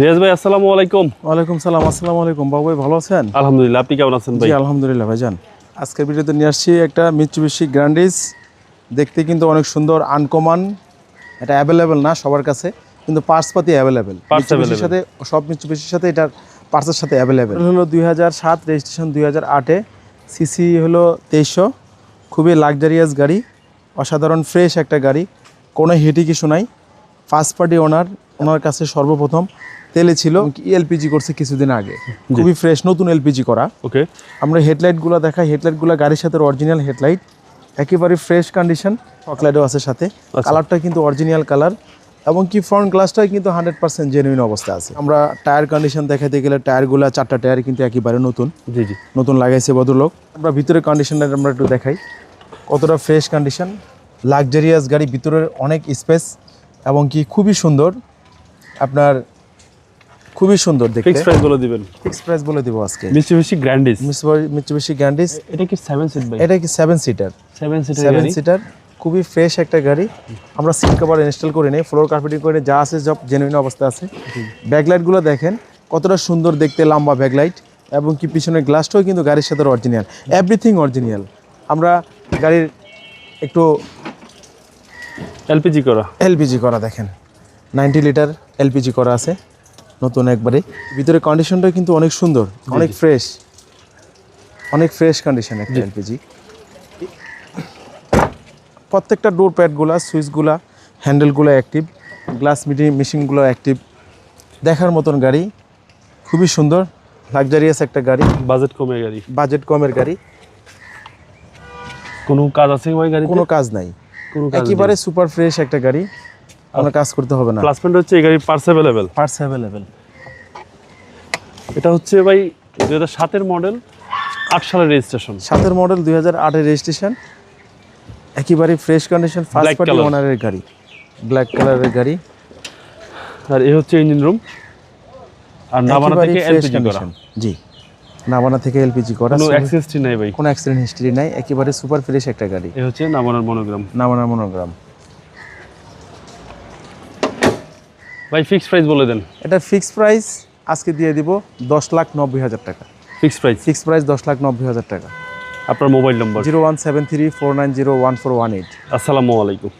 রিয়াজ ভাই আসসালামু আলাইকুম। ওয়ালাইকুম সালাম আসসালামু আলাইকুম। বাবু ভাই ভালো আছেন? আলহামদুলিল্লাহ আপনি কেমন আছেন ভাই? আলহামদুলিল্লাহ ভাইজান আজকের ভিডিওতে নিয়ে আসছি একটা মিচুবিশি গ্র্যান্ডিস দেখতে কিন্তু অনেক সুন্দর আনকমন এটা অ্যাভেলেবেল না সবার কাছে কিন্তু পার্টস পাতি অ্যাভেলেবেল Parts সাথে সব মিচুবিশির সাথে এটার পার্টসের সাথে অ্যাভেলেবেল হলো দুই হাজার সাত রেজিস্ট্রেশন দুই হাজার আটে সিসি হলো তেইশশো। খুবই লাক্সারিয়াস গাড়ি। অসাধারণ ফ্রেশ একটা গাড়ি। কোনো হিটি কিছু নাই। ফার্স্ট পার্টি ওনার ওনার কাছে সর্বপ্রথম তেলে ছিল এলপিজি করছে কিছুদিন আগে। খুবই ফ্রেশ নতুন এলপিজি করা। ওকে। আমরা হেডলাইটগুলো দেখাই। হেডলাইটগুলো গাড়ির সাথে অরিজিনাল হেডলাইট। একেবারে ফ্রেশ কন্ডিশন চকলেটও আছে সাথে। কালারটা কিন্তু অরিজিনাল কালার এবং কি ফ্রন্ট গ্লাসটাই কিন্তু হান্ড্রেড পার্সেন্ট জেনুইন অবস্থা আছে। আমরা টায়ার কন্ডিশন দেখাতে গেলে টায়ারগুলো চারটা টায়ার কিন্তু একেবারে নতুন। জি জি। নতুন লাগাইছে ভদ্রলোক। আমরা ভিতরে কন্ডিশনটা আমরা একটু দেখাই। কতটা ফ্রেশ কন্ডিশন লাক্সারিয়াস গাড়ি ভিতরের অনেক স্পেস এবং কি খুবই সুন্দর। আপনার খুবই সুন্দর দেখতে। ফিক্স প্রাইস বলে দিবেন। ফিক্স প্রাইস বলে দিব আজকে। মিস্টুবিশি গ্র্যান্ডিস মিচুবিশি গ্যান্ডিস এটা কি সেভেন সিট ভাই এটা কি সেভেন সিটার সেভেন সিটের সেভেন গাড়ি। সিটার খুবই ফ্রেশ একটা গাড়ি। আমরা সিট কভার ইনস্টল করে নিই ফ্লোর কার্পেটিং করে যা আছে সব জেনুইন অবস্থা আছে। ব্যাকলাইটগুলো দেখেন কতটা সুন্দর দেখতে লম্বা ব্যাকলাইট এবং কি পিছনের গ্লাসটাও কিন্তু গাড়ির সাথে অরিজিনাল এভরিথিং অরিজিনাল আমরা গাড়ির একটু এলপিজি করা। এলপিজি করা দেখেন। নাইনটি লিটার এলপিজি করা আছে নতুন একবারে। ভিতরে কন্ডিশনটা কিন্তু অনেক সুন্দর অনেক ফ্রেশ অনেক ফ্রেশ কন্ডিশন একটা এলপিজি। প্রত্যেকটা ডোর প্যাডগুলা সুইচগুলা হ্যান্ডেলগুলো অ্যাক্টিভ গ্লাস মিটিং মেশিনগুলো অ্যাক্টিভ দেখার মতন গাড়ি খুবই সুন্দর লাক্সারিয়াস একটা গাড়ি। বাজেট কমের গাড়ি। বাজেট কমের গাড়ি। কোনো কাজ আছে ওই গাড়ি কোনো কাজ নাই। একেবারে সুপার ফ্রেশ একটা গাড়ি। কোনো কাজ করতে হবে না। প্লাস পয়েন্ট হচ্ছে এই গাড়ির পার্টস অ্যাভেলেবেল পার্টস অ্যাভেলেবেল এটা হচ্ছে ভাই দুই হাজার সাতের মডেল আট সালের রেজিস্ট্রেশন সাতের মডেল দুই হাজার আটের রেজিস্ট্রেশন একেবারে ফ্রেশ কন্ডিশন ফার্স্ট পার্টি. ওনারের গাড়ি। ব্ল্যাক কালারের গাড়ি। আর এই হচ্ছে ইঞ্জিন রুম আর নাবানা থেকে এলপিজি করা। জি। নাবানা থেকে এলপিজি করা। কোনো so অ্যাক্সেসটি নাই ভাই। কোনো অ্যাক্সিডেন্ট হিস্ট্রি নাই। একেবারে সুপার ফ্রেশ একটা গাড়ি। এই হচ্ছে নাবানার মনোগ্রাম নাবানা মনোগ্রাম ভাই ফিক্স প্রাইস বলে দেন। এটা ফিক্স প্রাইস আজকে দিয়ে দিব দশ লাখ নব্বই হাজার টাকা। ফিক্স প্রাইস ফিক্স প্রাইস দশ লাখ নব্বই হাজার টাকা। আপনার মোবাইল নম্বর? Zero one seven three four nine zero one four one eight. আসসালামু আলাইকুম।